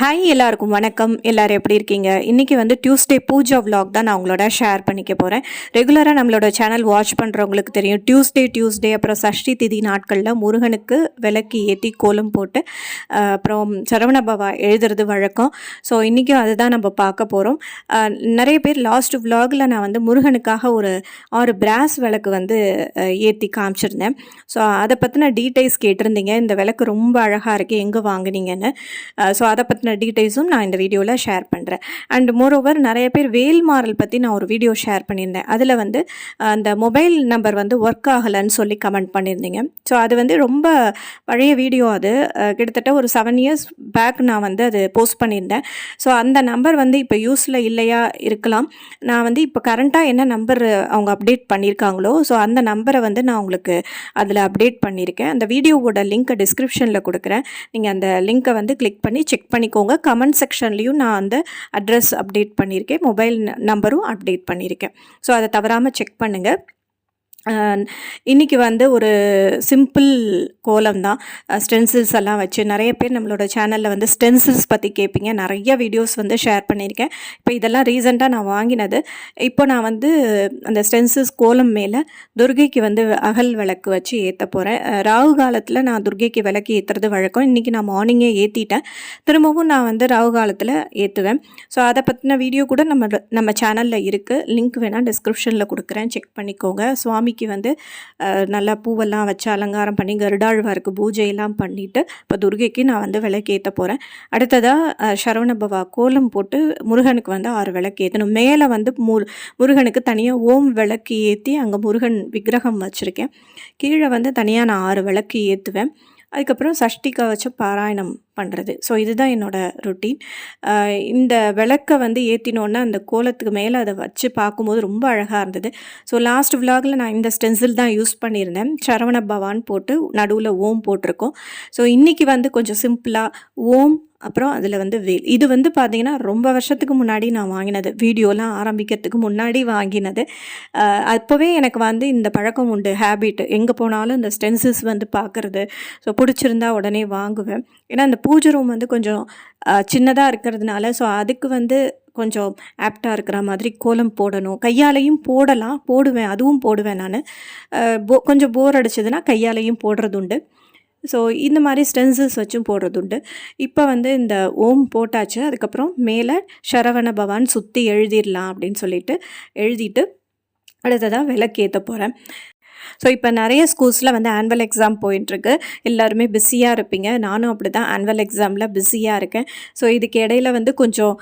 Hi எல்லாருக்கும் வணக்கம். எல்லாரும் எப்படி இருக்கீங்க? இன்றைக்கி வந்து டியூஸ்டே பூஜா vlog தான் நான் உங்களோட ஷேர் பண்ணிக்க போகிறேன் ரெகுலராக நம்மளோட சேனல் வாட்ச் பண்ணுறவங்களுக்கு தெரியும். டியூஸ்டே டியூஸ்டே அப்புறம் சஷ்டி திதி நாட்களில் முருகனுக்கு விளக்கு ஏற்றி கோலம் போட்டு அப்புறம் அப்புறம் சரவணபவா எழுதுறது வழக்கம். ஸோ இன்றைக்கும் அதுதான் நம்ம பார்க்க போகிறோம் நிறைய பேர் லாஸ்ட் வ்ளாகில் நான் வந்து முருகனுக்காக ஒரு ஆறு பிராஸ் விளக்கு வந்து ஏற்றி காமிச்சிருந்தேன். ஸோ அதை பற்றின டீட்டெயில்ஸ் கேட்டிருந்தீங்க. இந்த விளக்கு ரொம்ப அழகாக இருக்குது எங்கே வாங்குனீங்கன்னு. ஸோ அதை பற்றின டீட்டெயில்ஸும் நான் இந்த வீடியோவில் ஷேர் பண்ணுறேன் அண்ட் மோரோவர் நிறைய பேர் வேல்மாறல் பற்றி நான் ஒரு வீடியோ ஷேர் பண்ணியிருந்தேன். அதில் வந்து அந்த மொபைல் நம்பர் வந்து ஒர்க் ஆகலைன்னு சொல்லி கமெண்ட் பண்ணியிருந்தீங்க. ஸோ அது வந்து ரொம்ப பழைய வீடியோ அது. கிட்டத்தட்ட ஒரு செவன் இயர்ஸ் பேக் நான் வந்து அது போஸ்ட் பண்ணியிருந்தேன். ஸோ அந்த நம்பர் வந்து இப்போ யூஸில் இல்லையா இருக்கலாம். நான் வந்து இப்போ கரண்ட்டாக என்ன நம்பர் அவங்க அப்டேட் பண்ணியிருக்காங்களோ ஸோ அந்த நம்பரை வந்து நான் உங்களுக்கு அதில் அப்டேட் பண்ணியிருக்கேன். அந்த வீடியோவோட லிங்க்கை டிஸ்கிரிப்ஷனில் கொடுக்குறேன். நீங்கள் அந்த லிங்க்கை வந்து கிளிக் பண்ணி செக் பண்ணி பண்ணிக்கோங்க கமெண்ட் செக்ஷன்லேயும் நான் அந்த அட்ரஸ் அப்டேட் பண்ணியிருக்கேன். மொபைல் நம்பரும் அப்டேட் பண்ணியிருக்கேன். ஸோ அதை தவறாமல் செக் பண்ணுங்கள் இன்றைக்கி வந்து ஒரு சிம்பிள் கோலம் தான். ஸ்டென்சில்ஸ் எல்லாம் வச்சு நிறைய பேர் நம்மளோட சேனலில் வந்து ஸ்டென்சில்ஸ் பற்றி கேட்பீங்க நிறைய வீடியோஸ் வந்து ஷேர் பண்ணியிருக்கேன். இப்போ இதெல்லாம் ரீசெண்டாக நான் வாங்கினது. இப்போ நான் வந்து அந்த ஸ்டென்சில்ஸ் கோலம் மேலே துர்கைக்கு வந்து அகல் விளக்கு வச்சு ஏற்ற போகிறேன் ராகு காலத்தில் நான் துர்கைக்கு விளக்கு ஏற்றுறது வழக்கம். இன்றைக்கி நான் மார்னிங்கே ஏற்றிட்டேன் திரும்பவும் நான் வந்து ராகு காலத்தில் ஏற்றுவேன் ஸோ அதை பற்றின வீடியோ கூட நம்ம நம்ம சேனலில் இருக்குது லிங்க் வேணால் டிஸ்கிரிப்ஷனில் கொடுக்குறேன். செக் பண்ணிக்கோங்க. சுவாமி சாமிக்கு வந்து நல்லா பூவெல்லாம் வச்சு அலங்காரம் பண்ணி கருடாழ்வாருக்கு பூஜையெல்லாம் பண்ணிவிட்டு இப்போ துர்கைக்கு நான் வந்து விளக்கேற்ற போகிறேன் அடுத்ததாக சரவணபவா கோலம் போட்டு முருகனுக்கு வந்து ஆறு விளக்கு ஏற்றணும் மேலே வந்து மு முருகனுக்கு தனியாக ஓம் விளக்கு ஏற்றி அங்கே முருகன் விக்கிரகம் வச்சுருக்கேன். கீழே வந்து தனியாக நான் ஆறு விளக்கு ஏற்றுவேன் அதுக்கப்புறம் சஷ்டி கவச்ச பாராயணம் பண்ணுறது. ஸோ இதுதான் என்னோடய ரொட்டீன் இந்த விளக்கை வந்து ஏற்றினோன்னே அந்த கோலத்துக்கு மேலே அதை வச்சு பார்க்கும்போது ரொம்ப அழகாக இருந்தது. ஸோ லாஸ்ட் விலாகில் நான் இந்த ஸ்டென்சில் தான் யூஸ் பண்ணியிருந்தேன். சரவண பவான் போட்டு நடுவில் ஓம் போட்டிருக்கோம். ஸோ இன்றைக்கி வந்து கொஞ்சம் சிம்பிளாக ஓம் அப்புறம் அதில் வந்து வேல். இது வந்து பார்த்திங்கன்னா ரொம்ப வருஷத்துக்கு முன்னாடி நான் வாங்கினது. வீடியோலாம் ஆரம்பிக்கிறதுக்கு முன்னாடி வாங்கினது. அப்போவே எனக்கு வந்து இந்த பழக்கம் உண்டு. ஹேபிட் எங்கே போனாலும் இந்த ஸ்டென்சில்ஸ் வந்து பார்க்குறது. ஸோ பிடிச்சிருந்தா உடனே வாங்குவேன். ஏன்னா அந்த பூஜை ரூம் வந்து கொஞ்சம் சின்னதாக இருக்கிறதுனால ஸோ அதுக்கு வந்து கொஞ்சம் ஆப்டாக இருக்கிற மாதிரி கோலம் போடணும். கையாலையும் போடலாம் போடுவேன் அதுவும் போடுவேன் நான். போ கொஞ்சம் போர் அடிச்சதுன்னா கையாலையும் போடுறது உண்டு ஸோ இந்த மாதிரி ஸ்டென்சில்ஸ் வச்சும் போடுறது உண்டு இப்போ வந்து இந்த ஓம் போட்டாச்சு அதுக்கப்புறம் மேலே சரவண பவான் சுற்றி எழுதிடலாம் அப்படின்னு சொல்லிட்டு எழுதிட்டு அடுத்ததாக விளக்கேற்ற போகிறேன் ஸோ இப்போ நிறைய ஸ்கூல்ஸில் வந்து ஆனுவல் எக்ஸாம் போயிட்டுருக்கு. எல்லாருமே பிஸியாக இருப்பீங்க. நானும் அப்படி தான் ஆனுவல் எக்ஸாமில் பிஸியாக இருக்கேன். ஸோ இதுக்கு இடையில வந்து கொஞ்சம்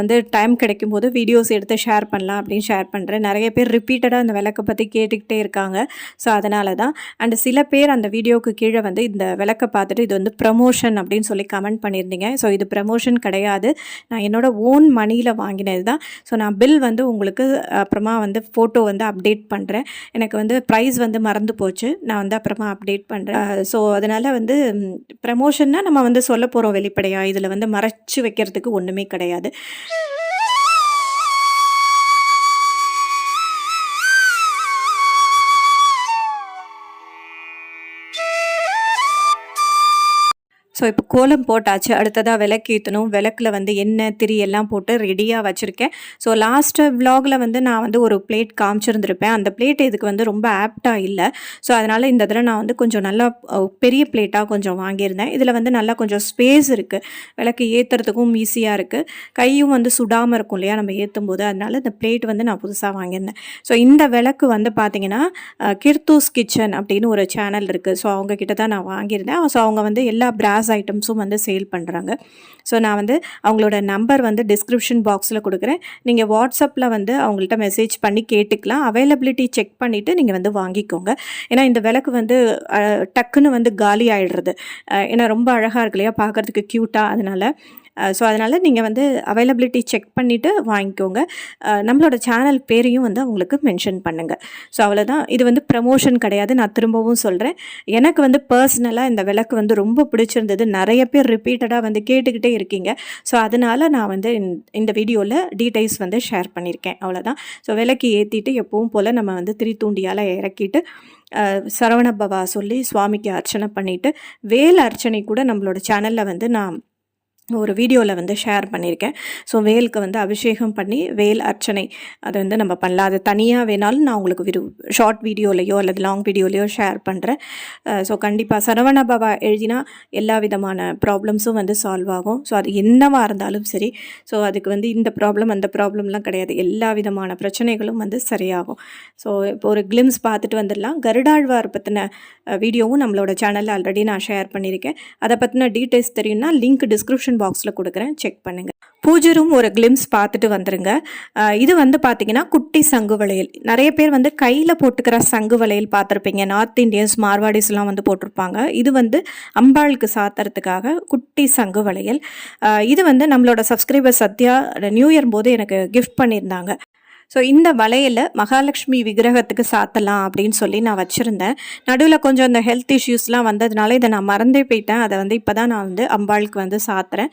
வந்து டைம் கிடைக்கும் போது வீடியோஸ் எடுத்து ஷேர் பண்ணலாம் அப்படின்னு ஷேர் பண்ணுறேன் நிறைய பேர் ரிப்பீட்டடாக அந்த விளக்கை பற்றி கேட்டுக்கிட்டே இருக்காங்க. ஸோ அதனால தான் அண்ட் சில பேர் அந்த வீடியோவுக்கு கீழே வந்து இந்த விளக்கை பார்த்துட்டு இது வந்து ப்ரமோஷன் அப்படின்னு சொல்லி கமெண்ட் பண்ணியிருந்தீங்க. ஸோ இது ப்ரமோஷன் கிடையாது. நான் என்னோட ஓன் மணியில் வாங்கினது தான் ஸோ நான் பில் வந்து உங்களுக்கு அப்புறமா வந்து ஃபோட்டோ வந்து அப்டேட் பண்ணுறேன் எனக்கு வந்து ப்ரைஸ் வந்து மறந்து போச்சு. நான் வந்து அப்புறமா அப்டேட் பண்ணுறேன் ஸோ அதனால் வந்து ப்ரமோஷன்னா நம்ம வந்து சொல்ல போகிறோம் வெளிப்படையாக இதில் வந்து மறைச்சு வைக்கிறதுக்கு ஒன்றுமே கிடையாது. ஸோ இப்போ கோலம் போட்டாச்சு. அடுத்ததாக விளக்கு ஏற்றணும் விளக்கில் வந்து எண்ணெய் திரி எல்லாம் போட்டு ரெடியாக வச்சுருக்கேன். ஸோ லாஸ்ட்டு விலாகில் வந்து நான் வந்து ஒரு பிளேட் காமிச்சிருந்துருப்பேன். அந்த பிளேட் இதுக்கு வந்து ரொம்ப ஆப்டாக இல்லை. ஸோ அதனால் இந்த இதில் நான் வந்து கொஞ்சம் நல்லா பெரிய பிளேட்டாக கொஞ்சம் வாங்கியிருந்தேன். இதில் வந்து நல்லா கொஞ்சம் ஸ்பேஸ் இருக்குது விளக்கு ஏற்றுறதுக்கும் ஈஸியாக இருக்குது கையும் வந்து சுடாமல் இருக்கும் இல்லையா? நம்ம ஏற்றும் போது அதனால் இந்த பிளேட் வந்து நான் புதுசாக வாங்கியிருந்தேன். ஸோ இந்த விளக்கு வந்து பார்த்தீங்கன்னா கிர்தூஸ் கிச்சன் அப்படின்னு ஒரு சேனல் இருக்குது ஸோ அவங்கக்கிட்ட தான் நான் வாங்கியிருந்தேன். ஸோ அவங்க வந்து எல்லா பிராஸ் ஐட்டம்ஸும் வந்து சேல் பண்ணுறாங்க ஸோ நான் வந்து அவங்களோட நம்பர் வந்து டிஸ்கிரிப்ஷன் பாக்ஸில் கொடுக்குறேன். நீங்கள் வாட்ஸ்அப்பில் வந்து அவங்கள்ட்ட மெசேஜ் பண்ணி கேட்டுக்கலாம். அவைலபிலிட்டி செக் பண்ணிவிட்டு நீங்கள் வந்து வாங்கிக்கோங்க. ஏன்னா இந்த விளக்கு வந்து டக்குன்னு வந்து காலி ஆகிடுறது ஏன்னா ரொம்ப அழகாக இருக்கு இல்லையா? பார்க்குறதுக்கு க்யூட்டாக அதனால் ஸோ அதனால் நீங்கள் வந்து அவைலபிலிட்டி செக் பண்ணிவிட்டு வாங்கிக்கோங்க. நம்மளோட சேனல் பேரையும் வந்து அவங்களுக்கு மென்ஷன் பண்ணுங்கள் ஸோ அவ்வளோதான் இது வந்து ப்ரமோஷன் கிடையாது. நான் திரும்பவும் சொல்கிறேன் எனக்கு வந்து பர்சனலாக இந்த விளக்கு வந்து ரொம்ப பிடிச்சிருந்தது. நிறைய பேர் ரிப்பீட்டடாக வந்து கேட்டுக்கிட்டே இருக்கீங்க. ஸோ அதனால் நான் வந்து இந்த- வீடியோவில் டீட்டெயில்ஸ் வந்து ஷேர் பண்ணியிருக்கேன். அவ்வளோதான் ஸோ விளக்கு ஏற்றிட்டு எப்பவும் போல் நம்ம வந்து திரித்தூண்டியால் இறக்கிட்டு சரவணபவா சொல்லி சுவாமிக்கு அர்ச்சனை பண்ணிவிட்டு வேல் அர்ச்சனை கூட நம்மளோட சேனலில் வந்து நான் ஒரு வீடியோவில் வந்து ஷேர் பண்ணியிருக்கேன் ஸோ வேலுக்கு வந்து அபிஷேகம் பண்ணி வேல் அர்ச்சனை அதை வந்து நம்ம பண்ணலாம். அது தனியாக வேணாலும் நான் உங்களுக்கு விரு ஷார்ட் வீடியோலையோ அல்லது லாங் வீடியோலையோ ஷேர் பண்ணுறேன் ஸோ கண்டிப்பாக சரவண பவா எழுதினா எல்லா விதமான ப்ராப்ளம்ஸும் வந்து சால்வ் ஆகும். ஸோ அது என்னவாக இருந்தாலும் சரி ஸோ அதுக்கு வந்து இந்த ப்ராப்ளம் அந்த ப்ராப்ளம்லாம் கிடையாது. எல்லா விதமான பிரச்சனைகளும் வந்து சரியாகும். ஸோ இப்போ ஒரு கிளிம்ஸ் பார்த்துட்டு வந்துடலாம். கருடாழ்வார் பற்றின வீடியோவும் நம்மளோட சேனலில் ஆல்ரெடி நான் ஷேர் பண்ணியிருக்கேன் அதை பற்றின டீட்டெயில்ஸ் தெரியும்னா லிங்க் டிஸ்கிரிப்ஷன் பாக்ஸில் கொடுக்குறேன். செக் பண்ணுங்கள் பூஜை ரூம் ஒரு கிளிம்ஸ் பார்த்துட்டு வந்துருங்க. இது வந்து பார்த்தீங்கன்னா குட்டி சங்கு வளையல். நிறைய பேர் வந்து கையில் போட்டுக்கிற சங்கு வளையல் பார்த்துருப்பீங்க. நார்த் இந்தியன்ஸ் மார்வாடிஸ்லாம் வந்து போட்டிருப்பாங்க. இது வந்து அம்பாளுக்கு சாத்துறதுக்காக குட்டி சங்கு வளையல். இது வந்து நம்மளோட சப்ஸ்கிரைபர் சத்யா நியூ இயர் போது எனக்கு கிஃப்ட் பண்ணியிருந்தாங்க. ஸோ இந்த வளையலை மகாலட்சுமி விக்கிரகத்துக்கு சாத்தலாம் அப்படின்னு சொல்லி நான் வச்சுருந்தேன். நடுவில் கொஞ்சம் இந்த ஹெல்த் இஷ்யூஸ்லாம் வந்ததுனால இதை நான் மறந்தே போயிட்டேன். அதை வந்து இப்போ தான் நான் வந்து அம்பாளுக்கு வந்து சாத்துறேன்.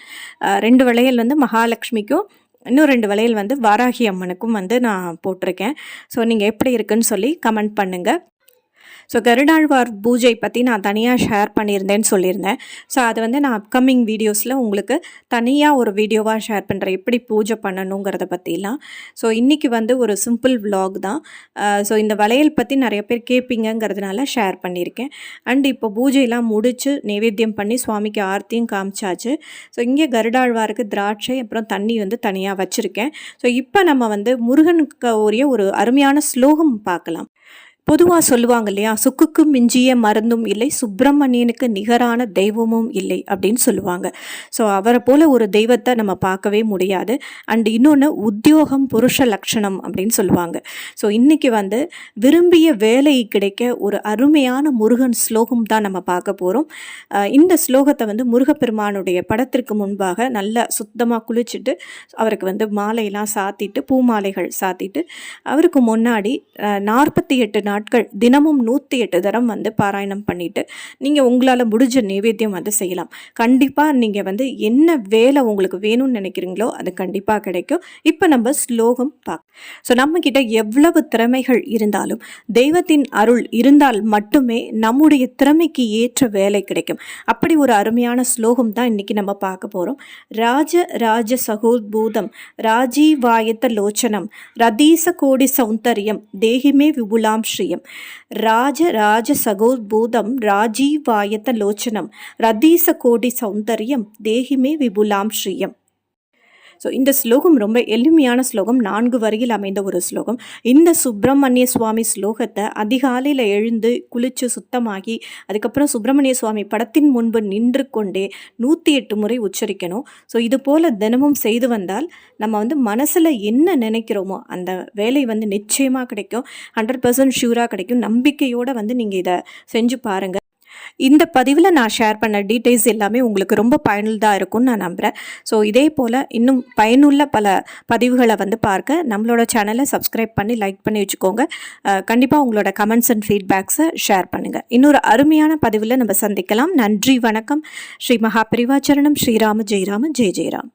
ரெண்டு வளையல் வந்து மகாலட்சுமிக்கும் இன்னும் ரெண்டு வளையல் வந்து வாராகி அம்மனுக்கும் வந்து நான் போட்டிருக்கேன். ஸோ நீங்கள் எப்படி இருக்குன்னு சொல்லி கமெண்ட் பண்ணுங்கள் ஸோ கருடாழ்வார் பூஜை பற்றி நான் தனியாக ஷேர் பண்ணியிருந்தேன்னு சொல்லியிருந்தேன். ஸோ அது வந்து நான் அப்கமிங் வீடியோஸில் உங்களுக்கு தனியாக ஒரு வீடியோவாக ஷேர் பண்ணுறேன் எப்படி பூஜை பண்ணணுங்கிறத பற்றிலாம் ஸோ இன்றைக்கி வந்து ஒரு சிம்பிள் விலாக் தான். ஸோ இந்த வளையல் பற்றி நிறைய பேர் கேட்பீங்கங்கிறதுனால ஷேர் பண்ணியிருக்கேன். அண்ட் இப்போ பூஜையெல்லாம் முடித்து நைவேத்தியம் பண்ணி சுவாமிக்கு ஆர்த்தியும் காமிச்சாச்சு. ஸோ இங்கே கருடாழ்வாருக்கு திராட்சை அப்புறம் தண்ணி வந்து தனியாக வச்சுருக்கேன். ஸோ இப்போ நம்ம வந்து முருகனுக்கு உரிய ஒரு அருமையான ஸ்லோகம் பார்க்கலாம். பொதுவாக சொல்லுவாங்க இல்லையா? சுக்குக்கு மிஞ்சிய மருந்தும் இல்லை சுப்பிரமணியனுக்கு நிகரான தெய்வமும் இல்லை அப்படின்னு சொல்லுவாங்க. ஸோ அவரை போல ஒரு தெய்வத்தை நம்ம பார்க்கவே முடியாது. அண்ட் இன்னொன்று உத்தியோகம் புருஷ லட்சணம் அப்படின்னு சொல்லுவாங்க. ஸோ இன்றைக்கி வந்து விரும்பிய வேலை கிடைக்க ஒரு அருமையான முருகன் ஸ்லோகம் தான் நம்ம பார்க்க போகிறோம் இந்த ஸ்லோகத்தை வந்து முருகப்பெருமானுடைய படத்திற்கு முன்பாக நல்லா சுத்தமாக குளிச்சுட்டு அவருக்கு வந்து மாலையெல்லாம் சாத்திட்டு பூமாலைகள் சாத்திட்டு அவருக்கு முன்னாடி நாற்பத்தி எட்டு நாள் நாட்கள் தினமும் நூற்றி எட்டு தரம் வந்து பாராயணம் பண்ணிட்டு நீங்கள் உங்களால் முடிஞ்ச நைவேத்தியம் வந்து செய்யலாம். கண்டிப்பாக நீங்கள் வந்து என்ன வேலை உங்களுக்கு வேணும்னு நினைக்கிறீங்களோ அது கண்டிப்பாக கிடைக்கும். இப்போ நம்ம ஸ்லோகம் பார்க்க ஸோ நம்மக்கிட்ட எவ்வளவு திறமைகள் இருந்தாலும் தெய்வத்தின் அருள் இருந்தால் மட்டுமே நம்முடைய திறமைக்கு ஏற்ற வேலை கிடைக்கும். அப்படி ஒரு அருமையான ஸ்லோகம் தான் இன்னைக்கு நம்ம பார்க்க போகிறோம் ராஜ ராஜ சகோத்பூதம் ராஜீவாயத்த லோச்சனம் ரதீச கோடி சௌந்தர்யம் தேகிமே விபுலாம் ஸ்ரீ ஸ்ரீயம் ராஜ ராஜ சகோத்பூதம் ராஜீவாயத்த லோச்சனம் ரதீச கோடி சௌந்தர்யம் தேகிமே விபுலாம் ஸ்ரீயம் ஸோ இந்த ஸ்லோகம் ரொம்ப எளிமையான ஸ்லோகம். நான்கு வரியில் அமைந்த ஒரு ஸ்லோகம். இந்த சுப்பிரமணிய சுவாமி ஸ்லோகத்தை அதிகாலையில் எழுந்து குளித்து சுத்தமாகி அதுக்கப்புறம் சுப்பிரமணிய சுவாமி படத்தின் முன்பு நின்று கொண்டே நூற்றி எட்டு முறை உச்சரிக்கணும். ஸோ இது போல் தினமும் செய்து வந்தால் நம்ம வந்து மனசில் என்ன நினைக்கிறோமோ அந்த வேலை வந்து நிச்சயமாக கிடைக்கும். ஹண்ட்ரட் பர்சன்ட் ஷூராக கிடைக்கும். நம்பிக்கையோடு வந்து நீங்கள் இதை செஞ்சு பாருங்கள் இந்த பதிவில் நான் ஷேர் பண்ண டீட்டெயில்ஸ் எல்லாமே உங்களுக்கு ரொம்ப பயனுள்ளதாக இருக்கும்னு நான் நம்புகிறேன் ஸோ இதே போல் இன்னும் பயனுள்ள பல பதிவுகளை வந்து பார்க்க நம்மளோட சேனலை சப்ஸ்கிரைப் பண்ணி லைக் பண்ணி வச்சுக்கோங்க. கண்டிப்பாக உங்களோட கமெண்ட்ஸ் அண்ட் ஃபீட்பேக்ஸை ஷேர் பண்ணுங்கள் இன்னொரு அருமையான பதிவில் நம்ம சந்திக்கலாம். நன்றி வணக்கம். ஸ்ரீ மகாபரிவாச்சரணம். ஸ்ரீராம ஜெயராம ஜெய ஜெயராம்.